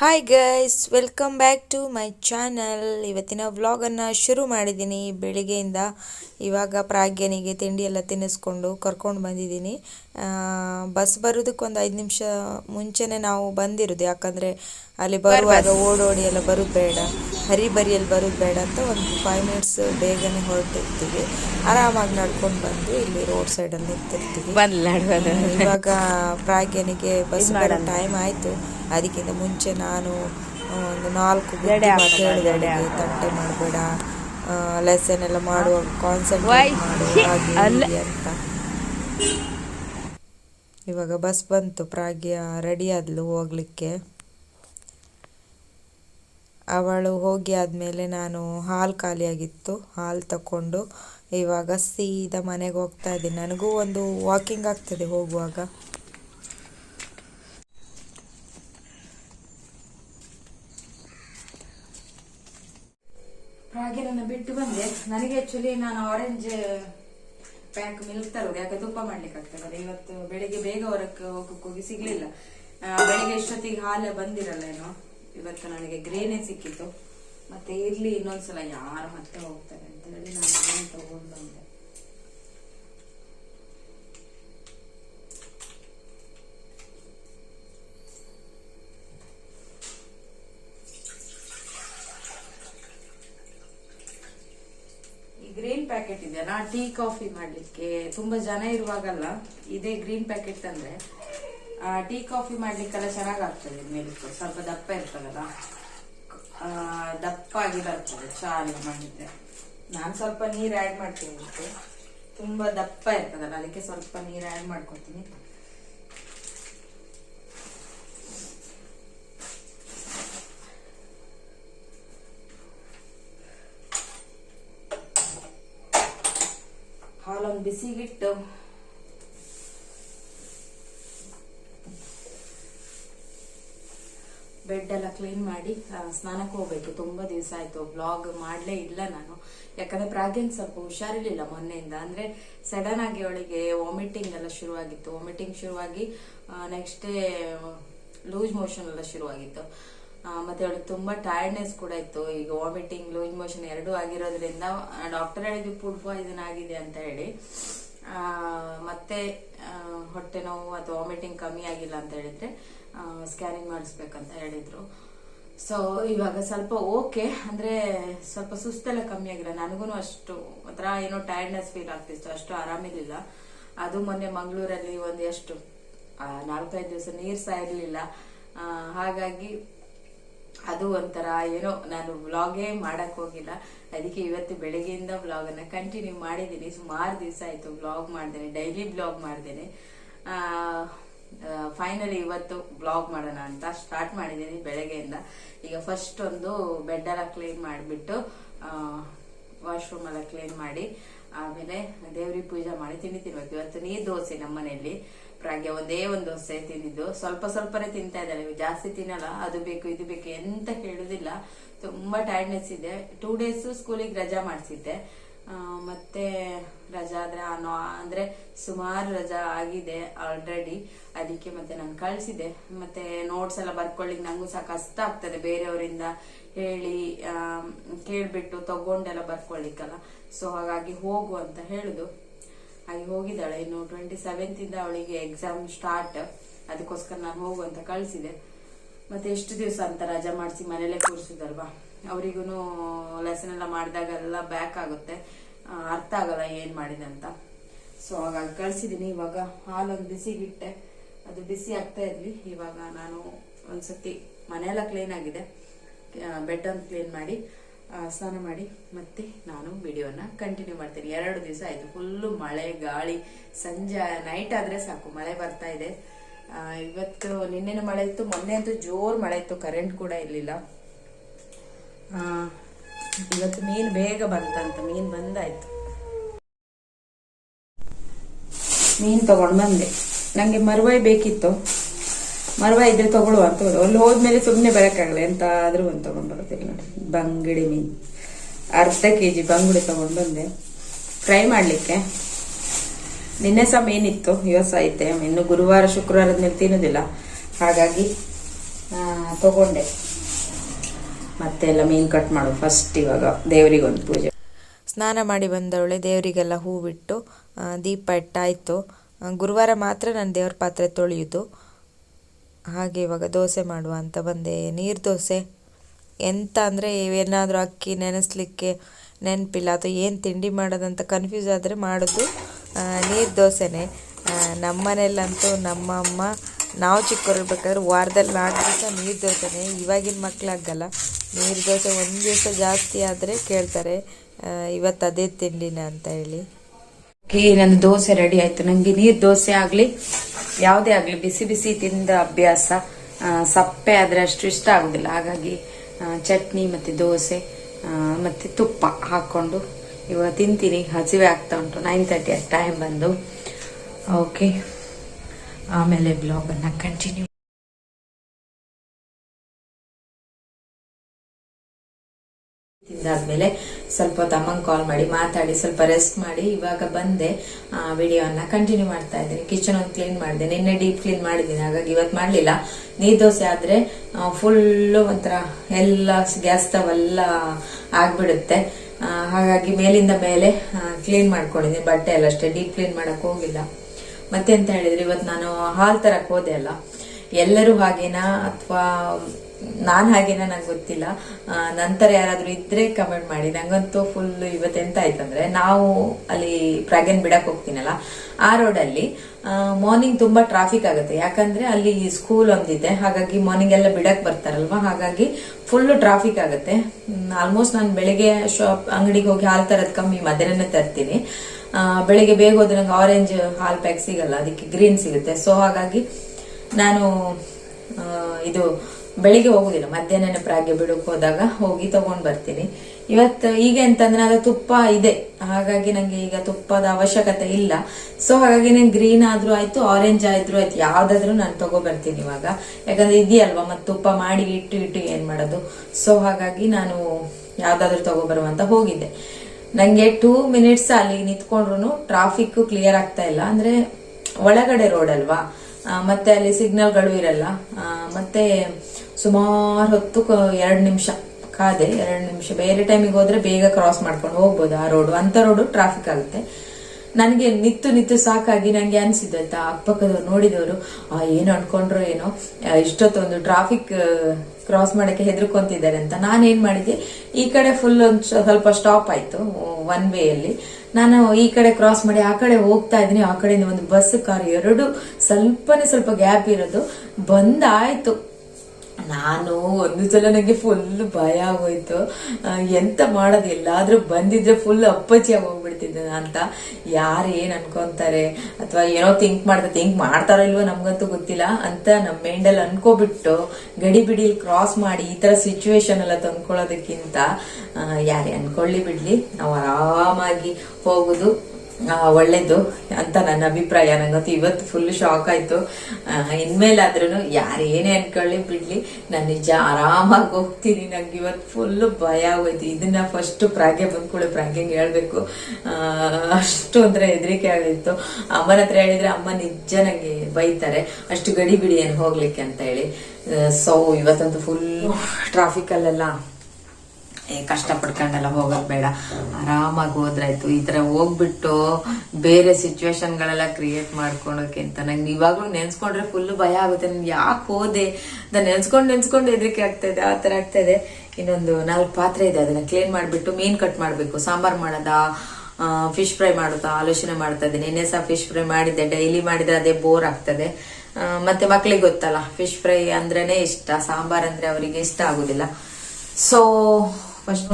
Hi guys welcome back to my channel ಇವತ್ತಿನ ವ್ಲಾಗನ್ನು ಶುರು ಮಾಡಿದ್ದೀನಿ. ಬೆಳಿಗ್ಗೆಯಿಂದ ಇವಾಗ ಪ್ರಾಗ್ಯನಿಗೆ ತಿಂಡಿ ಎಲ್ಲ ತಿನ್ನಿಸ್ಕೊಂಡು ಕರ್ಕೊಂಡು ಬಂದಿದ್ದೀನಿ. ಬಸ್ ಬರೋದಕ್ಕೆ ಒಂದು ಐದು ನಿಮಿಷ ಮುಂಚೆನೇ ನಾವು ಬಂದಿರೋದು. ಯಾಕಂದರೆ ಅಲ್ಲಿ ಬರುವಾಗ ಓಡೋಡಿ ಎಲ್ಲ ಬರೋದು ಬೇಡ. ಹರಿಬರಿಯಲ್ಲಿ ಬರೋದು ಬೇಡ ಅಂತ ಒಂದು ಫೈವ್ ಮಿನಿಟ್ಸ್ ಬೇಗನೆ ಹೊರಟಿರ್ತೀವಿ. ಆರಾಮಾಗಿ ನಡ್ಕೊಂಡು ಬಂದು ಇಲ್ಲಿ ರೋಡ್ ಸೈಡಲ್ಲಿ ನಿಂತಿರ್ತೀವಿ. ಇವಾಗ ಪ್ರಾಗ್ಯನಿಗೆ ಬಸ್ ಬರೋ ಟೈಮ್ ಆಯ್ತು. ಅದಕ್ಕಿಂತ ಮುಂಚೆ ನಾನು ಒಂದು ನಾಲ್ಕು ಗಡೆ ಹೇಳಿದೆ. ತಟ್ಟೆ ಮಾಡಬೇಡ. ಲೆಸನ್ ಎಲ್ಲ ಮಾಡುವಾಗ ಕಾನ್ಸಂಟ್ರೇಟ್ ಮಾಡು ಅಂತ. ಇವಾಗ ಬಸ್ ಬಂತು. ಪ್ರಾಗ್ಯ ರೆಡಿ ಆದ್ಲು ಹೋಗ್ಲಿಕ್ಕೆ. ಅವಳು ಹೋಗಿ ಆದಮೇಲೆ ನಾನು ಹಾಲು ಖಾಲಿಯಾಗಿತ್ತು. ಹಾಲು ತಕೊಂಡು ಇವಾಗ ಸೀದಾ ಮನೆಗೆ ಹೋಗ್ತಾ ಇದ್ದೀನಿ. ನನಗೂ ಒಂದು ವಾಕಿಂಗ್ ಆಗ್ತದೆ ಹೋಗುವಾಗ. ಹಾಗೆ ನನ್ನ ಬಿಟ್ಟು ಬಂದೆ. ನನಗೆ ಆ್ಯಕ್ಚುಲಿ ನಾನು ಆರೆಂಜ್ ಪ್ಯಾಕ್ ಮಿಲ್ಕ್ ತರೋದು. ಯಾಕೆ ತುಪ್ಪ ಮಾಡ್ಲಿಕ್ಕೆ ಆಗ್ತದಲ್ಲ ಇವತ್ತು ಬೆಳಿಗ್ಗೆ ಬೇಗ ಹೊರಕ್ಕೆ ಹೋಗಕ್ಕೆ ಹೋಗಿ ಸಿಗ್ಲಿಲ್ಲ. ಬೆಳಿಗ್ಗೆ ಎಷ್ಟೊತ್ತಿಗೆ ಹಾಲು ಬಂದಿರಲ್ಲ ಏನೋ? ಇವತ್ತು ನನಗೆ ಗ್ರೇನೇ ಸಿಕ್ಕಿತ್ತು. ಮತ್ತೆ ಇರ್ಲಿ ಇನ್ನೊಂದ್ಸಲ ಯಾರು ಮತ್ತೆ ಹೋಗ್ತಾರೆ ಅಂತ ಹೇಳಿ ನಾನು ಗ್ರೇನ್ ತಗೊಂಡು ಗ್ರೀನ್ ಪ್ಯಾಕೆಟ್ ಇದೆ ನಾ ಟೀ ಕಾಫಿ ಮಾಡ್ಲಿಕ್ಕೆ. ತುಂಬಾ ಜನ ಇರುವಾಗಲ್ಲ, ಇದೇ ಗ್ರೀನ್ ಪ್ಯಾಕೆಟ್ ತಂದ್ರೆ. ಟೀ ಕಾಫಿ ಮಾಡ್ಲಿಕ್ಕೆಲ್ಲ ಚೆನ್ನಾಗಾಗ್ತದೆ ಮಿಲ್ಕ್ ಸ್ವಲ್ಪ ದಪ್ಪ ಇರ್ತದಲ್ಲ? ದಪ್ಪಾಗಿ ಬರ್ತದೆ ಚಾ ಮಾಡಿದ್ರೆ. ನಾನು ಸ್ವಲ್ಪ ನೀರು ಆ್ಯಡ್ ಮಾಡ್ತೀನಿ ಮತ್ತೆ. ತುಂಬಾ ದಪ್ಪ ಇರ್ತದಲ್ಲ, ಅದಕ್ಕೆ ಸ್ವಲ್ಪ ನೀರು ಆ್ಯಡ್ ಮಾಡ್ಕೊತೀನಿ ಹಾಲೊಂದು ಬಿಸಿಗಿಟ್ಟು. ಬೆಡ್ ಎಲ್ಲ ಕ್ಲೀನ್ ಮಾಡಿ ಸ್ನಾನಕ್ಕೆ ಹೋಗ್ಬೇಕು. ತುಂಬಾ ದಿವಸ ಆಯ್ತು. ಬ್ಲಾಗ್ ಮಾಡ್ಲೇ ಇಲ್ಲ ನಾನು. ಯಾಕಂದ್ರೆ ಪ್ರಾಗ್ಯನ್ ಸ್ವಲ್ಪ ಹುಷಾರಿರ್ಲಿಲ್ಲ ಮೊನ್ನೆಯಿಂದ. ಅಂದ್ರೆ ಸಡನ್ ಆಗಿ ಅವಳಿಗೆ ವಾಮಿಟಿಂಗ್ ಎಲ್ಲ ಶುರುವಾಗಿತ್ತು. ವಾಮಿಟಿಂಗ್ ಶುರುವಾಗಿ ನೆಕ್ಸ್ಟ್ ಡೇ ಲೂಸ್ ಮೋಷನ್ ಎಲ್ಲ ಶುರುವಾಗಿತ್ತು. ಮತ್ತೆ ಅವಳಿಗೆ ತುಂಬಾ ಟೈರ್ಡ್ನೆಸ್ ಕೂಡ ಇತ್ತು. ಈಗ ವಾಮಿಟಿಂಗ್ ಲೂಸ್ ಮೋಷನ್ ಎರಡೂ ಆಗಿರೋದ್ರಿಂದ ಡಾಕ್ಟರ್ ಹೇಳಿದ್ವಿ ಫುಡ್ ಪಾಯ್ಸನ್ ಆಗಿದೆ ಅಂತ ಹೇಳಿ. ಮತ್ತೆ ಹೊಟ್ಟೆ ನೋವು ಅಥವಾ ವಾಮಿಟಿಂಗ್ ಕಮ್ಮಿ ಆಗಿಲ್ಲ ಅಂತ ಹೇಳಿದ್ರೆ ಸ್ಕ್ಯಾನಿಂಗ್ ಮಾಡಿಸ್ಬೇಕಂತ ಹೇಳಿದ್ರು. ಸೊ ಇವಾಗ ಸ್ವಲ್ಪ ಓಕೆ ಅಂದ್ರೆ ಸ್ವಲ್ಪ ಸುಸ್ತೆಲ್ಲ ಕಮ್ಮಿ ಆಗಿಲ್ಲ. ನನಗೂ ಅಷ್ಟು ಒಂಥರ ಏನೋ ಟೈರ್ಡ್ನೆಸ್ ಫೀಲ್ ಆಗ್ತಿತ್ತು. ಅಷ್ಟು ಆರಾಮಿಲ್ಲ ಅದು ಮೊನ್ನೆ ಮಂಗಳೂರಲ್ಲಿ ಒಂದು ಎಷ್ಟು ನಾಲ್ಕೈದು ದಿವಸ ನೀರು ಸಹ ಇರಲಿಲ್ಲ. ಹಾಗಾಗಿ ಅದು ಒಂಥರ ಏನೋ ನಾನು ವ್ಲಾಗೇ ಮಾಡಕ್ ಹೋಗಿಲ್ಲ. ಅದಕ್ಕೆ ಇವತ್ತು ಬೆಳಗ್ಗೆಯಿಂದ ವ್ಲಾಗನ್ನು ಕಂಟಿನ್ಯೂ ಮಾಡಿದ್ದೀನಿ. ಸುಮಾರು ದಿವಸ ಆಯ್ತು ವ್ಲಾಗ್ ಮಾಡ್ದೇನೆ ಡೈಲಿ ಬ್ಲಾಗ್ ಮಾಡ್ದೇನೆ. ಫೈನಲಿ ಇವತ್ತು ಬ್ಲಾಗ್ ಮಾಡೋಣ ಅಂತ ಸ್ಟಾರ್ಟ್ ಮಾಡಿದ್ದೀನಿ ಬೆಳಗ್ಗೆಯಿಂದ. ಈಗ ಫಸ್ಟ್ ಒಂದು ಬೆಡ್ ಎಲ್ಲ ಕ್ಲೀನ್ ಮಾಡಿಬಿಟ್ಟು ವಾಶ್ರೂಮ್ ಎಲ್ಲ ಕ್ಲೀನ್ ಮಾಡಿ, ಆಮೇಲೆ ದೇವ್ರಿಗೆ ಪೂಜೆ ಮಾಡಿ ತಿಂಡಿ ತಿನ್ಬೇಕು. ಇವತ್ತು ನೀರು ದೋಸೆ ನಮ್ಮ ಮನೆಯಲ್ಲಿ ಪ್ರಾಗ್ಯ ಒಂದೇ ಒಂದು ದೋಸೆ ತಿಂದಿದ್ದು. ಸ್ವಲ್ಪ ಸ್ವಲ್ಪನೇ ತಿಂತಾ ಇದ್ದಾರೆ ಜಾಸ್ತಿ ತಿನ್ನಲ್ಲ. ಅದು ಬೇಕು, ಇದು ಬೇಕು ಎಂತ ಹೇಳುದಿಲ್ಲ. ತುಂಬಾ ಟೈರ್ಡ್ನೆಸ್ ಇದೆ. ಟೂ ಡೇಸ್ ಸ್ಕೂಲಿಗೆ ರಜಾ ಮಾಡಿಸಿದ್ದೆ. ಮತ್ತೆ ರಜಾ ಆದ್ರೆ ಅಂದ್ರೆ ಸುಮಾರು ರಜಾ ಆಗಿದೆ ಆಲ್ರೆಡಿ ಅದಕ್ಕೆ ಮತ್ತೆ ನಾನು ಕಳಿಸಿದೆ. ಮತ್ತೆ ನೋಟ್ಸ್ ಎಲ್ಲ ಬರ್ಕೊಳ್ಳಿಕ್ ನಂಗೂ ಸಹ ಕಷ್ಟ ಆಗ್ತದೆ. ಬೇರೆಯವರಿಂದ ಹೇಳಿ ಕೇಳ್ಬಿಟ್ಟು ತಗೊಂಡೆಲ್ಲ ಬರ್ಕೊಳ್ಳಿಕ್ಕಲ್ಲ. ಸೊ ಹಾಗಾಗಿ ಹೋಗು ಅಂತ ಹೇಳುದು. ಹಾಗೆ ಹೋಗಿದ್ದಾಳೆ. ಇನ್ನು ಟ್ವೆಂಟಿ ಸೆವೆಂತ್ ಇಂದ ಅವಳಿಗೆ ಎಕ್ಸಾಮ್ ಸ್ಟಾರ್ಟ್ ಅದಕ್ಕೋಸ್ಕರ ನಾನು ಹೋಗು ಅಂತ ಕಳಿಸಿದೆ. ಮತ್ತೆ ಎಷ್ಟು ದಿವಸ ಅಂತ ರಜಾ ಮಾಡಿಸಿ ಮನೇಲೆ ಕೂರಿಸಿದಲ್ವಾ ಅವರಿಗೂ ಲೆಸನ್ ಎಲ್ಲ ಮಾಡಿದಾಗೆಲ್ಲ ಬ್ಯಾಕ್ ಆಗುತ್ತೆ. ಅರ್ಥ ಆಗಲ್ಲ ಏನ್ ಮಾಡಿದೆ ಅಂತ. ಸೊ ಹಾಗಾಗಿ ಕಳಿಸಿದೀನಿ ಇವಾಗ ಹಾಲೊಂದು ಬಿಸಿಗಿಟ್ಟೆ ಅದು ಬಿಸಿ ಆಗ್ತಾ ಇದ್ವಿ. ಇವಾಗ ನಾನು ಒಂದ್ಸತಿ ಮನೆಯೆಲ್ಲ ಕ್ಲೀನ್ ಆಗಿದೆ. ಬೆಡ್ ಅನ್ನು ಕ್ಲೀನ್ ಮಾಡಿ ಸ್ನಾನ ಮಾಡಿ, ಮತ್ತೆ ನಾನು ವಿಡಿಯೋನ ಕಂಟಿನ್ಯೂ ಮಾಡ್ತೀನಿ. ಎರಡು ದಿವಸ ಆಯ್ತು. ಫುಲ್ಲು ಮಳೆ, ಗಾಳಿ, ಸಂಜೆ ನೈಟ್ ಆದ್ರೆ ಸಾಕು. ಮಳೆ ಬರ್ತಾ ಇದೆ. ಇವತ್ತು ನಿನ್ನೆನೂ ಮಳೆ ಇತ್ತು. ಮೊನ್ನೆ ಅಂತೂ ಜೋರು ಮಳೆ ಇತ್ತು. ಕರೆಂಟ್ ಕೂಡ ಇರ್ಲಿಲ್ಲ. ಇವತ್ತು ಮೀನು ಬೇಗ ಬಂತಂತ. ಮೀನು ಬಂದಾಯ್ತು. ಮೀನು ತಗೊಂಡು ಬಂದೆ. ನಂಗೆ ಮರುವಾಯಿ ಬೇಕಿತ್ತು. ಮರುವಾಯಿ ಇದ್ರೆ ತಗೊಳ್ಳುವ ಅಂತ ಅಲ್ಲಿ ಹೋದ್ಮೇಲೆ ಸುಮ್ಮನೆ ಬರಕ್ಕಾಗಲ್ಲ. ಎಂತ ಆದ್ರೂ ಒಂದು ತಗೊಂಡ್ ಬರುತ್ತೆ ನೋಡಿ. ಬಂಗಡಿ ಮೀನು. ಅರ್ಧ ಕೆ ಜಿ ಬಂಗುಡಿ ತಗೊಂಡು ಬಂದೆ ಫ್ರೈ ಮಾಡ್ಲಿಕ್ಕೆ. ನಿನ್ನೆ ಸಹ ಮೀನಿತ್ತು. ಇವಸ ಐತೆ. ಇನ್ನು ಗುರುವಾರ ಶುಕ್ರವಾರದ ಮೇಲೆ ತಿನ್ನೋದಿಲ್ಲ. ಹಾಗಾಗಿ ತಗೊಂಡೆ. ಮತ್ತೆ ಎಲ್ಲ ಮೀನು ಕಟ್ ಮಾಡು ಫಸ್ಟ್ ಇವಾಗ ದೇವರಿಗೊಂದು ಪೂಜೆ. ಸ್ನಾನ ಮಾಡಿ ಬಂದವಳೆ ದೇವರಿಗೆಲ್ಲ ಹೂ ಬಿಟ್ಟು ದೀಪ ಇಟ್ಟಾಯಿತು. ಗುರುವಾರ ಮಾತ್ರ ನಾನು ದೇವ್ರ ಪಾತ್ರೆ ತೊಳೆಯೋದು. ಹಾಗೆ ಇವಾಗ ದೋಸೆ ಮಾಡುವ ಅಂತ ಬಂದೆ. ನೀರು ದೋಸೆ ಎಂತ ಅಂದರೆ ಏನಾದರೂ ಅಕ್ಕಿ ನೆನೆಸ್ಲಿಕ್ಕೆ ನೆನಪಿಲ್ಲ. ಅಥವಾ ಏನು ತಿಂಡಿ ಮಾಡೋದಂತ ಕನ್ಫ್ಯೂಸ್ ಆದರೆ ಮಾಡೋದು ನೀರು ದೋಸೆನೇ. ನಮ್ಮನೆಯಲ್ಲಂತೂ ನಮ್ಮ ಅಮ್ಮ ನಾವು ಚಿಕ್ಕವರಿರ್ಬೇಕಾದ್ರೆ ವಾರದಲ್ಲಿ ನಾಲ್ಕು ದಿವಸ ನೀರು ದೋಸೆನೇ. ಇವಾಗಿನ ಮಕ್ಕಳಾಗಲ್ಲ ನೀರು ದೋಸೆ ಒಂದು ದಿವಸ ಜಾಸ್ತಿ ಆದರೆ ಕೇಳ್ತಾರೆ ಇವತ್ತು ಅದೇ ತಿಂಡಿನ ಅಂತ ಹೇಳಿ. ಓಕೆ ನನ್ನ ದೋಸೆ ರೆಡಿ ಆಯ್ತು. ನಂಗೆ ನೀರ್ ದೋಸೆ ಆಗ್ಲಿ, ಯಾವುದೇ ಆಗ್ಲಿ, ಬಿಸಿ ಬಿಸಿ ತಿಂದ ಅಭ್ಯಾಸ. ಸಪ್ಪೆ ಆದ್ರೆ ಅಷ್ಟು ಇಷ್ಟ ಆಗುದಿಲ್ಲ. ಹಾಗಾಗಿ ಚಟ್ನಿ ಮತ್ತೆ ದೋಸೆ ಮತ್ತೆ ತುಪ್ಪ ಹಾಕೊಂಡು ಇವಾಗ ತಿಂತೀನಿ. ಹಸಿವೆ ಆಗ್ತಾ ಉಂಟು. ನೈನ್ ತರ್ಟಿ ಟೈಮ್ ಬಂದು. ಓಕೆ ಆಮೇಲೆ ಬ್ಲಾಗ್ ಅನ್ನ ಕಂಟಿನ್ಯೂ ತಿಂದಾದ್ಮೇಲೆ ಸ್ವಲ್ಪ ಹೊತ್ತು ಅಮ್ಮಂಗೆ ಕಾಲ್ ಮಾಡಿ, ಮಾತಾಡಿ, ಸ್ವಲ್ಪ ರೆಸ್ಟ್ ಮಾಡಿ, ಇವಾಗ ಬಂದೆ. ವಿಡಿಯೋನ ಕಂಟಿನ್ಯೂ ಮಾಡ್ತಾ ಇದ್ದೀನಿ. ಕಿಚನ್ ಒಂದು ಕ್ಲೀನ್ ಮಾಡಿದೆ. ನಿನ್ನೆ ಡೀಪ್ ಕ್ಲೀನ್ ಮಾಡಿದ್ದೀನಿ. ಹಾಗಾಗಿ ಇವತ್ತು ಮಾಡಲಿಲ್ಲ. ನೀರ್ ದೋಸೆ ಆದ್ರೆ ಫುಲ್ಲು ಒಂಥರ ಎಲ್ಲ ಗ್ಯಾಸ್ ಸ್ಟವ್ ಎಲ್ಲ ಆಗ್ಬಿಡುತ್ತೆ. ಹಾಗಾಗಿ ಮೇಲಿಂದ ಮೇಲೆ ಕ್ಲೀನ್ ಮಾಡ್ಕೊಂಡಿದ್ದೀನಿ. ಬಟ್ಟೆ ಎಲ್ಲ ಅಷ್ಟೇ. ಡೀಪ್ ಕ್ಲೀನ್ ಮಾಡಕ್ ಹೋಗಿಲ್ಲ. ಮತ್ತೆ ಅಂತ ಹೇಳಿದ್ರೆ ಇವತ್ತು ನಾನು ಹಾಲ್ ತರಕ್ ಹೋದೆ ಅಲ್ಲ. ಎಲ್ಲರೂ ಹಾಗೇನಾ? ಅಥವಾ ನಾನ್ ಹಾಗೇನ ನಂಗೆ ಗೊತ್ತಿಲ್ಲ. ನಂತರ ಯಾರಾದ್ರೂ ಇದ್ರೆ ಕಮೆಂಟ್ ಮಾಡಿ. ನಂಗಂತೂ ಫುಲ್ ಇವತ್ತೆಂತ ಆಯ್ತಂದ್ರೆ, ನಾವು ಅಲ್ಲಿ ಪ್ರಾಗನ್ ಬಿಡಕ್ ಹೋಗ್ತೀನಲ್ಲ, ಆ ರೋಡಲ್ಲಿ ಮಾರ್ನಿಂಗ್ ತುಂಬಾ ಟ್ರಾಫಿಕ್ ಆಗುತ್ತೆ. ಯಾಕಂದ್ರೆ ಅಲ್ಲಿ ಸ್ಕೂಲ್ ಒಂದಿದೆ. ಹಾಗಾಗಿ ಮಾರ್ನಿಂಗ್ ಎಲ್ಲ ಬಿಡಕ್ ಬರ್ತಾರಲ್ವಾ? ಹಾಗಾಗಿ ಫುಲ್ ಟ್ರಾಫಿಕ್ ಆಗುತ್ತೆ. ಆಲ್ಮೋಸ್ಟ್ ನಾನು ಬೆಳಿಗ್ಗೆ ಶಾಪ್ ಅಂಗಡಿಗೆ ಹೋಗಿ ಹಾಲ್ ತರದ್ ಕಮ್ಮಿ ಮಧ್ಯಾಹ್ನ ತರ್ತೀನಿ. ಬೆಳಿಗ್ಗೆ ಬೇಗ ಹೋದ್ರೆ ನಂಗೆ ಆರೆಂಜ್ ಹಾಲ್ ಪ್ಯಾಕ್ ಸಿಗಲ್ಲ. ಅದಕ್ಕೆ ಗ್ರೀನ್ ಸಿಗುತ್ತೆ. ಸೊ ಹಾಗಾಗಿ ನಾನು ಇದು ಬೆಳಿಗ್ಗೆ ಹೋಗುದಿಲ್ಲ, ಮಧ್ಯಾಹ್ನ ಪ್ರಾಗ್ಗೆ ಬಿಡಕ್ ಹೋದಾಗ ಹೋಗಿ ತಗೊಂಡ್ ಬರ್ತೀನಿ. ಇವತ್ತು ಈಗ ಎಂತಂದ್ರೆ ಅದು ತುಪ್ಪ ಇದೆ, ಹಾಗಾಗಿ ನಂಗೆ ಈಗ ತುಪ್ಪದ ಅವಶ್ಯಕತೆ ಇಲ್ಲ. ಸೊ ಹಾಗಾಗಿ ನಾನು ಗ್ರೀನ್ ಆದ್ರೂ ಆಯ್ತು ಆರೆಂಜ್ ಆದ್ರೂ ಆಯ್ತು, ಯಾವ್ದಾದ್ರೂ ನಾನು ತಗೋ ಬರ್ತೀನಿ ಇವಾಗ. ಯಾಕಂದ್ರೆ ಇದೆಯಲ್ವಾ, ಮತ್ತೆ ತುಪ್ಪ ಮಾಡಿ ಇಟ್ಟು ಇಟ್ಟು ಏನ್ ಮಾಡೋದು? ಸೊ ಹಾಗಾಗಿ ನಾನು ಯಾವ್ದಾದ್ರು ತಗೋ ಬರುವಂತ ಹೋಗಿದ್ದೆ. ನಂಗೆ ಟೂ ಮಿನಿಟ್ಸ್ ಅಲ್ಲಿ ನಿಂತ್ಕೊಂಡ್ರು ಟ್ರಾಫಿಕ್ ಕ್ಲಿಯರ್ ಆಗ್ತಾ ಇಲ್ಲ. ಅಂದ್ರೆ ಒಳಗಡೆ ರೋಡ್ ಅಲ್ವಾ? ಮತ್ತೆ ಅಲ್ಲಿ ಸಿಗ್ನಲ್ಗಳು ಇರಲ್ಲ. ಮತ್ತೆ ಸುಮಾರು ಹೊತ್ತು ಎರಡು ನಿಮಿಷ ಕಾದೆ, ಎರಡು ನಿಮಿಷ. ಬೇರೆ ಟೈಮಿಗೆ ಹೋದ್ರೆ ಬೇಗ ಕ್ರಾಸ್ ಮಾಡ್ಕೊಂಡು ಹೋಗ್ಬೋದು ಆ ರೋಡ್ ಅಂತ ರೋಡು ಟ್ರಾಫಿಕ್ ಆಗುತ್ತೆ. ನನಗೆ ನಿತ್ತು ನಿತ್ತು ಸಾಕಾಗಿ ನನಗೆ ಅನಿಸಿದಂತ ಅಕ್ಕಪಕ್ಕದವ್ರು ನೋಡಿದವರು, ಆ, ಏನು ಅನ್ಕೊಂಡ್ರು, ಏನೋ ಇಷ್ಟೊತ್ತೊಂದು ಟ್ರಾಫಿಕ್ ಕ್ರಾಸ್ ಮಾಡಕ್ಕೆ ಹೆದರ್ಕೊಂತಿದ್ದಾರೆ ಅಂತ. ನಾನೇನ್ ಮಾಡಿದೆ ಈ ಕಡೆ ಫುಲ್ ಒಂದು ಸ್ವಲ್ಪ ಸ್ಟಾಪ್ ಆಯ್ತು ಒನ್ ವೇ ಅಲ್ಲಿ. ನಾನು ಈ ಕಡೆ ಕ್ರಾಸ್ ಮಾಡಿ, ಆ ಕಡೆ ಹೋಗ್ತಾ ಇದ್ದೀನಿ. ಆ ಕಡೆಯಿಂದ ಒಂದು ಬಸ್ ಕಾರ್ ಎರಡು, ಸ್ವಲ್ಪನೇ ಸ್ವಲ್ಪ ಗ್ಯಾಪ್ ಇರೋದು. ಬಂದಾಯ್ತು. ನಾನು ಒಂದು ಸಲ ನನಗೆ ಫುಲ್ ಭಯ ಆಗೋಯ್ತು. ಎಂತ ಮಾಡೋದು? ಎಲ್ಲಾದ್ರೂ ಬಂದಿದ್ರೆ ಫುಲ್ ಅಪ್ಪಚ್ಚಿ ಹೋಗ್ಬಿಡ್ತಿದ್ದೆ ಅಂತ. ಯಾರು ಏನ್ ಅನ್ಕೊಂತಾರೆ? ಅಥವಾ ಏನೋ ಥಿಂಕ್ ಮಾಡ್ತಾರೆ ಥಿಂಕ್ ಮಾಡ್ತಾರೋ ಇಲ್ವೋ ನಮ್ಗಂತೂ ಗೊತ್ತಿಲ್ಲ ಅಂತ ನಮ್ಮ ಮೈಂಡಲ್ಲಿ ಅನ್ಕೋಬಿಟ್ಟು ಗಡಿ ಬಿಡಿ ಕ್ರಾಸ್ ಮಾಡಿ ಈ ತರ ಸಿಚುವೇಶನ್ ಎಲ್ಲ ತಂದ್ಕೊಳ್ಳೋದಕ್ಕಿಂತ ಯಾರೇ ಅನ್ಕೊಳ್ಳಿ ಬಿಡ್ಲಿ. ನಾವು ಆರಾಮಾಗಿ ಹೋಗುದು. ಒಳ್ಳೇದು ಅಂತ ನನ್ನ ಅಭಿಪ್ರಾಯ. ನಂಗಂತೂ ಇವತ್ತು ಫುಲ್ ಶಾಕ್ ಆಯ್ತು. ಇನ್ಮೇಲಾದ್ರೂ ಯಾರು ಏನೇ ಅನ್ಕೊಳ್ಳಿ ಬಿಡ್ಲಿ, ನಾನು ನಿಜ ಆರಾಮಾಗಿ ಹೋಗ್ತೀನಿ. ನಂಗೆ ಇವತ್ತು ಫುಲ್ ಭಯ ಆಗೋಯ್ತು. ಇದನ್ನ ಫಸ್ಟ್ ಪ್ರಾಗೆ ಬಂದ್ಕೊಳ್ಳಿ ಪ್ರಾಗ್ಯಂಗೆ ಹೇಳ್ಬೇಕು. ಅಷ್ಟು ಅಂದ್ರೆ ಹೆದರಿಕೆ ಆಗಿತ್ತು ಅಮ್ಮನ ಹತ್ರ ಹೇಳಿದ್ರೆ ಅಮ್ಮ ನಿಜ ನಂಗೆ ಬೈತಾರೆ. ಅಷ್ಟು ಗಡಿ ಬಿಡಿ ಏನು ಹೋಗ್ಲಿಕ್ಕೆ ಅಂತ ಹೇಳಿ. ಸೊ ಇವತ್ತಂತೂ ಫುಲ್ ಟ್ರಾಫಿಕ್ ಅಲ್ಲೆಲ್ಲ ಕಷ್ಟ ಪಡ್ಕೊಂಡೆಲ್ಲ ಹೋಗೋದು ಬೇಡ. ಆರಾಮಾಗಿ ಹೋದ್ರಾಯ್ತು. ಈ ತರ ಹೋಗ್ಬಿಟ್ಟು ಬೇರೆ ಸಿಚುವೇಶನ್ ಗಳೆಲ್ಲ ಕ್ರಿಯೇಟ್ ಮಾಡ್ಕೊಳಕ್ಕಿಂತ ನಂಗೆ ಇವಾಗ್ಲೂ ನೆನ್ಸ್ಕೊಂಡ್ರೆ ಫುಲ್ ಭಯ ಆಗುತ್ತೆ. ನನ್ಗೆ ಯಾಕೆ ಹೋದೆ? ಅಂತ ನೆನ್ಸ್ಕೊಂಡು ನೆನ್ಸ್ಕೊಂಡು ಹೆದರಿಕೆ ಆಗ್ತಾ ಇದೆ ಆ ತರ ಆಗ್ತಾ ಇದೆ ಇನ್ನೊಂದು ನಾಲ್ಕು ಪಾತ್ರೆ ಇದೆ, ಅದನ್ನ ಕ್ಲೀನ್ ಮಾಡ್ಬಿಟ್ಟು ಮೀನ್ ಕಟ್ ಮಾಡ್ಬೇಕು. ಸಾಂಬಾರ್ ಮಾಡೋದಾ? ಫಿಶ್ ಫ್ರೈ ಮಾಡೋದಾ ಆಲೋಚನೆ ಮಾಡ್ತಾ ಇದ್ದೀನಿ. ನಿನ್ನೆ ಸಹ ಫಿಶ್ ಫ್ರೈ ಮಾಡಿದ್ದೆ ಡೈಲಿ ಮಾಡಿದ್ರೆ ಅದೇ ಬೋರ್ ಆಗ್ತದೆ. ಮತ್ತೆ ಮಕ್ಳಿಗೆ ಗೊತ್ತಲ್ಲ ಫಿಶ್ ಫ್ರೈ ಅಂದ್ರೇನೆ ಇಷ್ಟ, ಸಾಂಬಾರ್ ಅಂದ್ರೆ ಅವರಿಗೆ ಇಷ್ಟ ಆಗುದಿಲ್ಲ. ಸೊ ಫಸ್ಟ್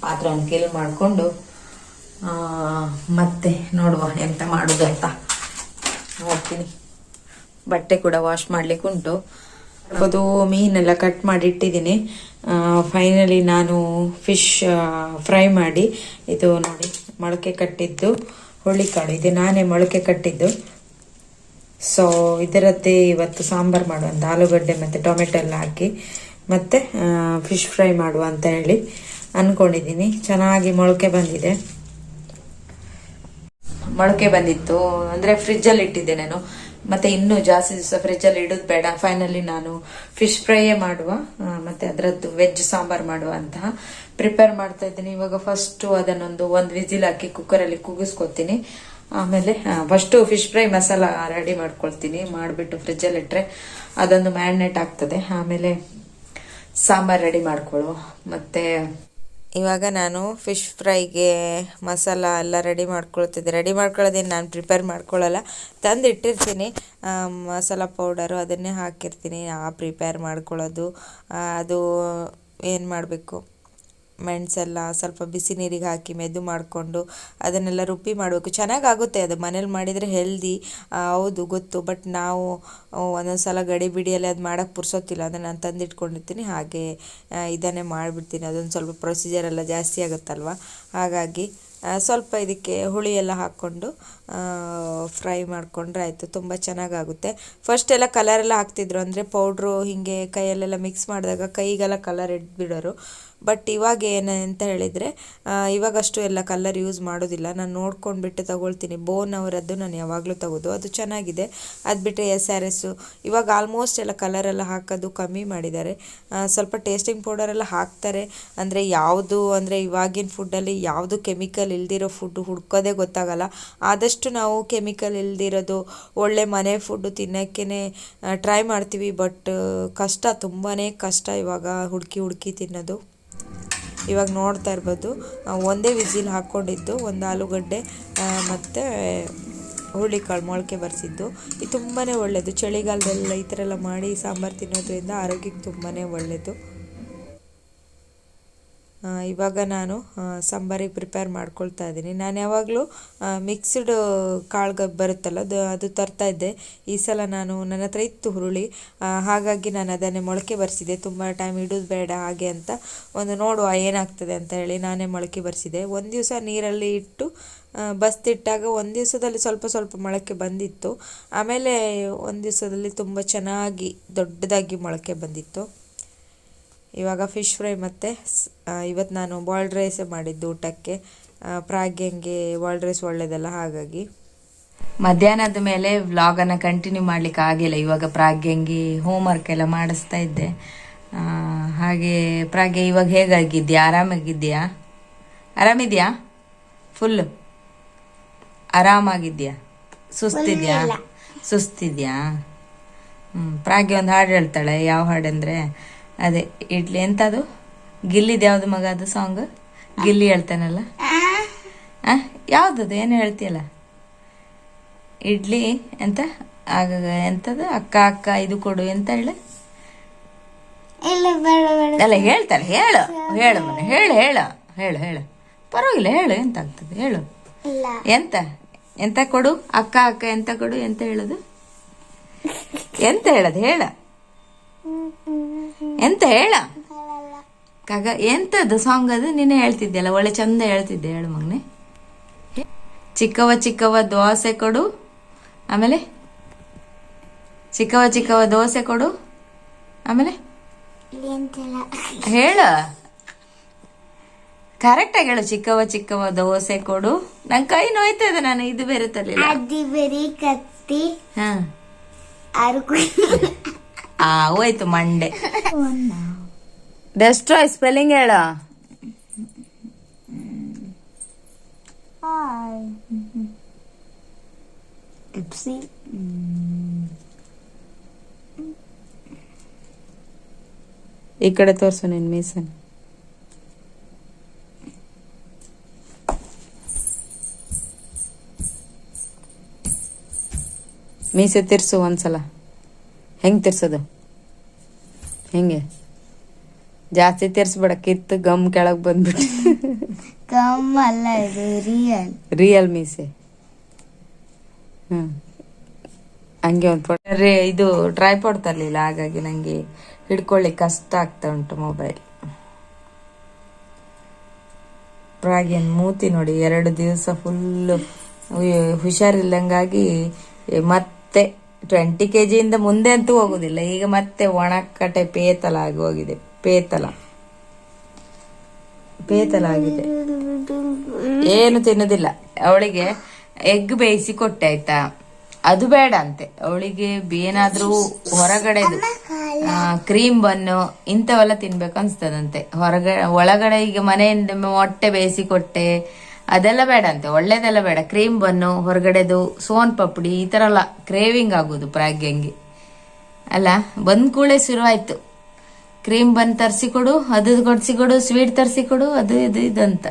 ಪಾತ್ರವನ್ನು ಕೇಳಿ ಮಾಡಿಕೊಂಡು ಮತ್ತೆ ನೋಡುವ ಎಂತ ಮಾಡುದು ಅಂತ. ನೋಡ್ತೀನಿ. ಬಟ್ಟೆ ಕೂಡ ವಾಶ್ ಮಾಡ್ಲಿಕ್ಕೆ ಉಂಟು. ಅದು ಮೀನೆಲ್ಲ ಕಟ್ ಮಾಡಿ ಇಟ್ಟಿದ್ದೀನಿ. ಫೈನಲಿ ನಾನು ಫಿಶ್ ಫ್ರೈ ಮಾಡಿ, ಇದು ನೋಡಿ, ಮೊಳಕೆ ಕಟ್ಟಿದ್ದು. ಹುಳಿಕಾಳು ಇದು ನಾನೇ ಮೊಳಕೆ ಕಟ್ಟಿದ್ದು. ಸೊ ಇದರದ್ದೇ ಇವತ್ತು ಸಾಂಬಾರು ಮಾಡುವಂಥ ಆಲೂಗಡ್ಡೆ ಮತ್ತು ಟೊಮೆಟೊ ಎಲ್ಲ ಹಾಕಿ. ಮತ್ತೆ ಫಿಶ್ ಫ್ರೈ ಮಾಡುವ ಅಂತ ಹೇಳಿ ಅಂದ್ಕೊಂಡಿದ್ದೀನಿ ಚೆನ್ನಾಗಿ ಮೊಳಕೆ ಬಂದಿದೆ. ಮೊಳಕೆ ಬಂದಿತ್ತು. ಅಂದ್ರೆ ಫ್ರಿಜ್ಜಲ್ಲಿ ಇಟ್ಟಿದ್ದೆ ನಾನು. ಮತ್ತೆ ಇನ್ನೂ ಜಾಸ್ತಿ ದಿವಸ ಫ್ರಿಜ್ಜಲ್ಲಿ ಇಡೋದು ಬೇಡ. ಫೈನಲಿ ನಾನು ಫಿಶ್ ಫ್ರೈಯೇ ಮಾಡುವ. ಮತ್ತು ಅದರದ್ದು ವೆಜ್ ಸಾಂಬಾರ್ ಮಾಡುವ ಅಂತ ಪ್ರಿಪೇರ್ ಮಾಡ್ತಾ ಇದ್ದೀನಿ. ಇವಾಗ ಫಸ್ಟ್ ಅದನ್ನೊಂದು ಒಂದು ವಿಜಿಲ್ ಹಾಕಿ ಕುಕ್ಕರಲ್ಲಿ ಕೂಗಿಸ್ಕೊತೀನಿ ಆಮೇಲೆ first fish fry masala ready ಮಾಡ್ಕೊಳ್ತೀನಿ. ಮಾಡಿಬಿಟ್ಟು ಫ್ರಿಜ್ಜಲ್ಲಿ ಇಟ್ಟರೆ ಅದೊಂದು ಮ್ಯಾರಿನೇಟ್ ಆಗ್ತದೆ. ಆಮೇಲೆ ಸಾಂಬಾರ್ ರೆಡಿ ಮಾಡ್ಕೊಳ್ಳೋ ಮತ್ತೆ ಇವಾಗ ನಾನು ಫಿಶ್ ಫ್ರೈಗೆ ಮಸಾಲ ಎಲ್ಲ ರೆಡಿ ಮಾಡ್ಕೊಳ್ತಿದ್ದೆ. ರೆಡಿ ಮಾಡ್ಕೊಳ್ಳೋದೇನು ನಾನು ಪ್ರಿಪೇರ್ ಮಾಡ್ಕೊಳ್ಳಲ್ಲ. ತಂದು ಇಟ್ಟಿರ್ತೀನಿ ಆ, ಮಸಾಲ ಪೌಡರು ಅದನ್ನೇ ಹಾಕಿರ್ತೀನಿ. ಆ ಪ್ರಿಪೇರ್ ಮಾಡ್ಕೊಳ್ಳೋದು. ಅದು ಏನು ಮಾಡಬೇಕು? ಮೆಣಸೆಲ್ಲ ಸ್ವಲ್ಪ ಬಿಸಿ ನೀರಿಗೆ ಹಾಕಿ ಮೆದು ಮಾಡಿಕೊಂಡು ಅದನ್ನೆಲ್ಲ ರುಬ್ಬಿ ಮಾಡಬೇಕು. ಚೆನ್ನಾಗಾಗುತ್ತೆ ಅದು. ಮನೇಲಿ ಮಾಡಿದರೆ ಹೆಲ್ದಿ ಹೌದು, ಗೊತ್ತು. ಬಟ್ ನಾವು ಒಂದೊಂದು ಸಲ ಗಡಿ ಬಿಡಿಯಲ್ಲಿ ಅದು ಮಾಡೋಕ್ಕೆ ಪುರ್ಸೋತಿಲ್ಲ ಅದನ್ನು ನಾನು ತಂದಿಟ್ಕೊಂಡಿರ್ತೀನಿ. ಹಾಗೆ ಇದನ್ನೇ ಮಾಡಿಬಿಡ್ತೀನಿ. ಅದೊಂದು ಸ್ವಲ್ಪ ಪ್ರೊಸೀಜರ್ ಎಲ್ಲ ಜಾಸ್ತಿ ಆಗುತ್ತಲ್ವ? ಹಾಗಾಗಿ ಸ್ವಲ್ಪ ಇದಕ್ಕೆ ಹುಳಿ ಎಲ್ಲ ಹಾಕ್ಕೊಂಡು ಫ್ರೈ ಮಾಡಿಕೊಂಡ್ರೆ ಆಯಿತು. ತುಂಬ ಚೆನ್ನಾಗಾಗುತ್ತೆ. ಫಸ್ಟ್ ಎಲ್ಲ ಕಲರೆಲ್ಲ ಹಾಕ್ತಿದ್ರು. ಅಂದರೆ ಪೌಡ್ರು ಹೀಗೆ ಕೈಯಲ್ಲೆಲ್ಲ ಮಿಕ್ಸ್ ಮಾಡಿದಾಗ ಕೈಗೆಲ್ಲ ಕಲರ್ ಬಿಡೋರು ಬಟ್ ಇವಾಗ ಏನು ಅಂತ ಹೇಳಿದರೆ ಇವಾಗಷ್ಟು ಎಲ್ಲ ಕಲರ್ ಯೂಸ್ ಮಾಡೋದಿಲ್ಲ. ನಾನು ನೋಡ್ಕೊಂಡ್ಬಿಟ್ಟು ತಗೊಳ್ತೀನಿ. ಬೋನ್ ಅವರದ್ದು ನಾನು ಯಾವಾಗಲೂ ತಗೋದು. ಅದು ಚೆನ್ನಾಗಿದೆ. ಅದು ಬಿಟ್ಟರೆ ಎಸ್ ಆರ್ ಎಸ್ಸು. ಇವಾಗ ಆಲ್ಮೋಸ್ಟ್ ಎಲ್ಲ ಕಲರ್ ಎಲ್ಲ ಹಾಕೋದು ಕಮ್ಮಿ ಮಾಡಿದ್ದಾರೆ. ಸ್ವಲ್ಪ ಟೇಸ್ಟಿಂಗ್ ಪೌಡರ್ ಎಲ್ಲ ಹಾಕ್ತಾರೆ. ಅಂದರೆ ಯಾವುದು, ಅಂದರೆ ಇವಾಗಿನ ಫುಡ್ಡಲ್ಲಿ ಯಾವುದು ಕೆಮಿಕಲ್ ಇಲ್ದಿರೋ ಫುಡ್ ಹುಡ್ಕೋದೇ ಗೊತ್ತಾಗಲ್ಲ. ಆದಷ್ಟು ನಾವು ಕೆಮಿಕಲ್ ಇಲ್ದಿರೋದು, ಒಳ್ಳೆ ಮನೆ ಫುಡ್ಡು ತಿನ್ನೋಕ್ಕೇ ಟ್ರೈ ಮಾಡ್ತೀವಿ. ಬಟ್ ಕಷ್ಟ ತುಂಬಾ ಕಷ್ಟ ಇವಾಗ ಹುಡುಕಿ ಹುಡುಕಿ ತಿನ್ನೋದು. ಇವಾಗ ನೋಡ್ತಾ ಇರ್ಬೋದು. ಒಂದೇ ವಿಸಿಲ್ ಹಾಕ್ಕೊಂಡಿದ್ದು ಒಂದು ಆಲೂಗಡ್ಡೆ ಮತ್ತು ಹುರುಳಿಕಾಳು ಮೊಳಕೆ ಬರೆಸಿದ್ದು. ಇದು ತುಂಬಾ ಒಳ್ಳೆಯದು ಚಳಿಗಾಲದಲ್ಲಿ ಈ ಥರ ಎಲ್ಲ ಮಾಡಿ ಸಾಂಬಾರು ತಿನ್ನೋದ್ರಿಂದ ಆರೋಗ್ಯಕ್ಕೆ ತುಂಬಾ ಒಳ್ಳೆಯದು ಇವಾಗ ನಾನು ಸಾಂಬಾರಿಗೆ ಪ್ರಿಪೇರ್ ಮಾಡ್ಕೊಳ್ತಾ ಇದ್ದೀನಿ. ನಾನು ಯಾವಾಗಲೂ ಮಿಕ್ಸ್ಡ್ ಕಾಳು ಬರುತ್ತಲ್ಲ, ಅದು ಅದು ತರ್ತಾ ಇದ್ದೆ. ಈ ಸಲ ನಾನು ನನ್ನ ಹತ್ರ ಇತ್ತು ಹುರುಳಿ. ಹಾಗಾಗಿ ನಾನು ಅದನ್ನೇ ಮೊಳಕೆ ಬರೆಸಿದೆ ತುಂಬ ಟೈಮ್ ಇಡೋದು ಬೇಡ ಹಾಗೆ ಅಂತ ಒಂದು ನೋಡುವ ಏನಾಗ್ತದೆ ಅಂತ ಹೇಳಿ ನಾನೇ ಮೊಳಕೆ ಬರೆಸಿದೆ ಒಂದು ದಿವಸ ನೀರಲ್ಲಿ ಇಟ್ಟು ಬಸ್ತಿಟ್ಟಾಗ ಒಂದು ದಿವಸದಲ್ಲಿ ಸ್ವಲ್ಪ ಸ್ವಲ್ಪ ಮೊಳಕೆ ಬಂದಿತ್ತು. ಆಮೇಲೆ ಒಂದು ದಿವಸದಲ್ಲಿ ತುಂಬ ಚೆನ್ನಾಗಿ ದೊಡ್ಡದಾಗಿ ಮೊಳಕೆ ಬಂದಿತ್ತು. ಇವಾಗ ಫಿಶ್ ಫ್ರೈ ಮತ್ತು ಇವತ್ತು ನಾನು ಬಾಯ್ಲ್ಡ್ ರೈಸೇ ಮಾಡಿದ್ದು ಊಟಕ್ಕೆ. ಪ್ರಾಗ್ಯಂಗೆ ಬಾಯ್ಲ್ಡ್ ರೈಸ್ ಒಳ್ಳೇದಲ್ಲ ಹಾಗಾಗಿ. ಮಧ್ಯಾಹ್ನದ ಮೇಲೆ ವ್ಲಾಗನ್ನು ಕಂಟಿನ್ಯೂ ಮಾಡ್ಲಿಕ್ಕೆ ಆಗಿಲ್ಲ. ಇವಾಗ ಹೋಮ್ ಹೋಮ್ವರ್ಕ್ ಎಲ್ಲ ಮಾಡಿಸ್ತಾ ಇದ್ದೆ. ಆ, ಹಾಗೆ ಪ್ರಾಗ್ಯ ಇವಾಗ ಹೇಗಾಗಿದ್ಯಾ ಆರಾಮಾಗಿದ್ಯಾ ಆರಾಮಿದ್ಯಾ? ಫುಲ್ ಆರಾಮಾಗಿದ್ಯಾ ಸುಸ್ತಿದ್ಯಾ? ಸುಸ್ತಿದ್ಯಾ? ಹ್ಞೂ ಪ್ರಾಗ್ಯ ಒಂದು ಹಾಡು ಹೇಳ್ತಾಳೆ. ಯಾವ ಹಾಡು ಅಂದ್ರೆ ಅದೇ ಇಡ್ಲಿ ಎಂತದು? ಗಿಲ್ಲಿದ್ ಯಾವ್ದು ಮಗ ಅದು ಸಾಂಗ್ ಗಿಲ್ಲಿ ಹೇಳ್ತಾನಲ್ಲ? ಆ ಯಾವ್ದದು? ಏನು ಹೇಳ್ತೀಯಲ್ಲ? ಇಡ್ಲಿ ಎಂತ? ಆಗ ಎಂತದು? ಅಕ್ಕ ಅಕ್ಕ ಇದು ಕೊಡು ಎಂತ ಹೇಳು? ಅಲ್ಲ ಹೇಳ್ತಾರೆ ಹೇಳು. ಹೇಳು ಮನೆ ಹೇಳು ಹೇಳು. ಹೇಳು ಹೇಳು. ಪರವಾಗಿಲ್ಲ ಹೇಳು. ಎಂತ ಆಗ್ತದೆ ಹೇಳು ಎಂತ? ಎಂತ ಕೊಡು? ಅಕ್ಕ ಅಕ್ಕ ಎಂತ ಕೊಡು? ಎಂತ ಹೇಳುದು? ಎಂತ ಹೇಳದು? ಹೇಳ. ಎಂತ ಹೇಳ? ಕಾಗ ಎಂತದ್ದು ಸಾಂಗ್ ಅದು? ನಿನ್ನೆ ಹೇಳ್ತಿದ್ದೆ ಅಲ್ಲ ಒಳ್ಳೆ ಚಂದ ಹೇಳ್ತಿದ್ದೆ ಹೇಳು ಮಗನೆ. ಚಿಕ್ಕವ ಚಿಕ್ಕವ ದೋಸೆ ಕೊಡು. ಆಮೇಲೆ? ಚಿಕ್ಕವ ಚಿಕ್ಕವ ದೋಸೆ ಕೊಡು. ಆಮೇಲೆ? ಹೇಳ. ಕರೆಕ್ಟ್ ಆಗಿ ಹೇಳು ಚಿಕ್ಕವ ಚಿಕ್ಕವ ದೋಸೆ ಕೊಡು. ನನ್ ಕೈ ನೋಯ್ತದೆ ನಾನು ಇದು ಬೇರೆ ತರಲಿಲ್ಲ. ಅದಿ ಬರೀ ಕತ್ತಿ ಹಾ. ಆ ಹೋಯ್ತು ಮಂಡೆ ಡೆಸ್ಟ್ರಾಯ್ ಸ್ಪೆಲ್ಲಿಂಗ್ ಹೇಳ. ಟಿಪ್ಸಿ ಈ ಕಡೆ ತೋರ್ಸು ನಿನ್ ಮೀಸನ್. ಮೀಸೆ ತಿರ್ಸು ಒಂದ್ಸಲ. ಹೆಂಗ್ ತಿರ್ಸೋದು? ಹೆಂಗೆ? ಜಾಸ್ತಿ ತಿರ್ಸ್ಬೇಡ ಕಿತ್ತು ಗಮ್ ಕೆಳಗೆ ಬಂದ್ಬಿಟ್ಟು. ಕಮ್ ಅಲ್ಲ ಇದು ರಿಯಲ್ ರಿಯಲ್ ಮೀಸೆ. ಹ್ಞೂ ಹಂಗೆ ಒಂದು ಫೋಟೋ ರೇ ಇದು ಟ್ರೈಪಾಡ್ ತರಲಿಲ್ಲ ಹಾಗಾಗಿ ನಂಗೆ ಹಿಡ್ಕೊಳ್ಳಿ ಕಷ್ಟ ಆಗ್ತಾ ಉಂಟು ಮೊಬೈಲ್ ಪ್ರಾಗಿನ ಮೂತಿ ನೋಡಿ ಎರಡು ದಿವಸ ಫುಲ್ಲು ಹುಷಾರಿಲ್ಲಂಗಾಗಿ ಮತ್ತೆ ಟ್ವೆಂಟಿ ಕೆ ಜಿಯಿಂದ ಮುಂದೆ ಅಂತೂ ಹೋಗುದಿಲ್ಲ. ಈಗ ಮತ್ತೆ ಒಣಕಟೆ ಪೇತಲ ಆಗಿ ಹೋಗಿದೆ. ಪೇತಲ. ಪೇತಲ ಆಗಿದೆ. ಏನು ತಿನ್ನೋದಿಲ್ಲ. ಅವಳಿಗೆ ಎಗ್ ಬೇಯಿಸಿ ಕೊಟ್ಟೆ, ಆಯ್ತಾ? ಅದು ಬೇಡ ಅಂತೆ. ಅವಳಿಗೆ ಏನಾದ್ರೂ ಹೊರಗಡೆದು ಕ್ರೀಮ್ ಬನ್ನು ಇಂಥವೆಲ್ಲ ತಿನ್ಬೇಕು ಅನ್ಸ್ತದಂತೆ. ಹೊರಗಡೆ ಒಳಗಡೆ ಈಗ ಮನೆಯಿಂದ ಮೊಟ್ಟೆ ಬೇಯಿಸಿ ಕೊಟ್ಟೆ ಅದೆಲ್ಲ ಬೇಡ ಅಂತೆ ಒಳ್ಳೇದೆಲ್ಲ ಬೇಡ. ಕ್ರೀಮ್ ಬನ್ನು ಹೊರಗಡೆದು ಸೋನ್ ಪಪಡಿ ಈ ಥರ ಎಲ್ಲ ಕ್ರೇವಿಂಗ್ ಆಗೋದು ಪ್ರಾಗ್ಯಂಗೆ ಅಲ್ಲ ಬಂದ ಕೂಡಲೇ ಶುರುವಾಯಿತು ಆಯ್ತು. ಕ್ರೀಮ್ ಬನ್ ತರಿಸಿಕೊಡು ಅದು ಕೊಡ್ಸಿಕೊಡು ಸ್ವೀಟ್ ತರಿಸಿಕೊಡು ಅದು ಇದು ಇದಂತ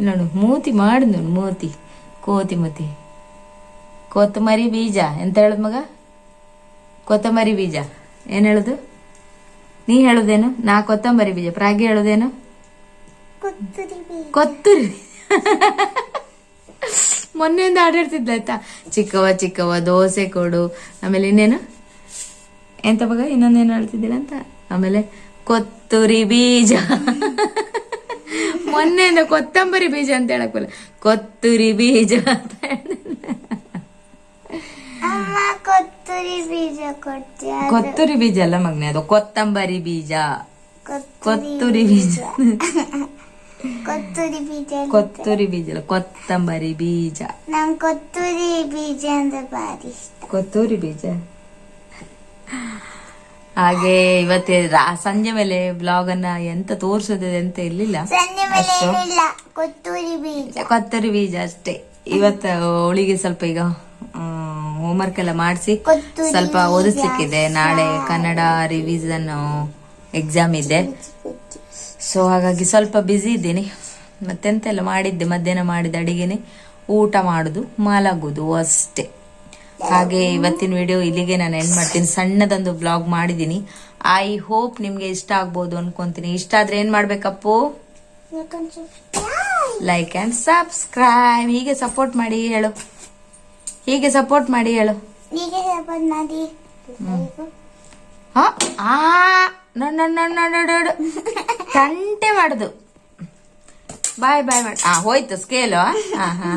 ನೋಡು ಮೂತಿ ಮಾಡಿ ನೋಡು ಮೂತಿ ಕೋತಿ ಮೂತಿ ಕೊತ್ತಂಬರಿ ಬೀಜ ಎಂತ ಹೇಳುದು ಮಗ? ಕೊತ್ತಂಬರಿ ಬೀಜ. ಏನ್ ಹೇಳುದು? ನೀ ಹೇಳುದೇನು? ನಾ ಕೊತ್ತಂಬರಿ ಬೀಜ. ಪ್ರಾಗಿ ಹೇಳುದೇನು? ಕೊತ್ತೂರಿ ಮೊನ್ನೆಯಿಂದ ಆಡಾಡ್ತಿದ್ಲ ಆಯ್ತಾ? ಚಿಕ್ಕವ ಚಿಕ್ಕವ ದೋಸೆ ಕೊಡು. ಆಮೇಲೆ ಇನ್ನೇನು? ಎಂತ ಮಗ ಇನ್ನೊಂದೇನು ಆಡ್ತಿದ್ದೀರ ಅಂತ? ಆಮೇಲೆ ಕೊತ್ತುರಿ ಬೀಜ. ಮೊನ್ನೆಯಿಂದ ಕೊತ್ತಂಬರಿ ಬೀಜ ಅಂತ ಹೇಳಕ್ ಕೊತ್ತುರಿ ಬೀಜ ಅಂತ ಕೊತ್ತುರಿ ಬೀಜ ಅಲ್ಲ ಮಗ್ನೆ ಅದು ಕೊತ್ತಂಬರಿ ಬೀಜ. ಕೊತ್ತುರಿ ಬೀಜ. ಕೊತ್ತರಿ ಬೀಜ ಕೊತ್ತುರಿ ಬೀಜ ಅಲ್ಲ ಕೊತ್ತಂಬರಿ ಬೀಜ. ನಂಗೆ ಕೊತ್ತರಿ ಬೀಜ ಅಂದ್ರೆ ಭಾರಿ ಇಷ್ಟ. ಕೊತ್ತೂರಿ ಬೀಜ? ಹಾಗೆ ಇವತ್ತೇ ರಾ- ಸಂಜೆ ಮೇಲೆ ಬ್ಲಾಗ್ ಅನ್ನ ಎಂತ ತೋರಿಸೋದು ಅಂತ ಇರ್ಲಿಲ್ಲ? ಸಂಜೆ ಮೇಲೆ ಅಷ್ಟು. ಏನಿಲ್ಲ ಕೊತ್ತೂರಿ ಬೀಜ. ಕೊತ್ತರಿ ಬೀಜ ಅಷ್ಟೇ. ಇವತ್ತು ಅವಳಿಗೆ ಸ್ವಲ್ಪ ಈಗ ಹೋಮ್ವರ್ಕ್ ಎಲ್ಲ ಮಾಡಿಸಿ ಕೊತ್ತೂರಿ ಸ್ವಲ್ಪ ಬೀಜ. ಓದಿಸ್ಲಿಕ್ಕಿದೆ. ನಾಳೆ ಕನ್ನಡ ರಿವಿಸನ್ ಎಕ್ಸಾಮ್ ಇದೆ. ಸೊ ಹಾಗಾಗಿ ಸ್ವಲ್ಪ ಬ್ಯುಸಿ ಇದ್ದೀನಿ. ಮತ್ತೆಂತೆಲ್ಲ ಮಾಡಿದ್ದೆ? ಮಧ್ಯಾಹ್ನ ಮಾಡಿದ ಅಡಿಗೆನೆ. ಊಟ ಮಾಡುದು ಮಲಗುದು ಅಷ್ಟೇ. ಹಾಗೆ ಇವತ್ತಿನ ವಿಡಿಯೋ ಇಲ್ಲಿಗೆ ನಾನು ಎಂಡ್ ಮಾಡ್ತೀನಿ. ಸಣ್ಣದೊಂದು ಬ್ಲಾಗ್ ಮಾಡಿದ್ದೀನಿ. ಐ ಹೋಪ್ ನಿಮ್ಗೆ ಇಷ್ಟ ಆಗ್ಬೋದು ಅನ್ಕೊಂತೀನಿ. ಇಷ್ಟ ಆದ್ರೆ ಏನ್ ಮಾಡ್ಬೇಕಪ್ಪು? ಲೈಕ್ ಅಂಡ್ ಸಬ್ಸ್ಕ್ರೈಬ್ ಹೀಗೆ ಸಪೋರ್ಟ್ ಮಾಡಿ ಹೇಳು. ಹೀಗೆ ಸಪೋರ್ಟ್ ಮಾಡಿ ಹೇಳು. ಹ? ತಂಟೆ ಮಾಡುದು. ಬಾಯ್ ಬಾಯ್ ಮಾಡಿ. ಹೋಯ್ತು ಸ್ಕೇಲು ಹಾ ಹಾ.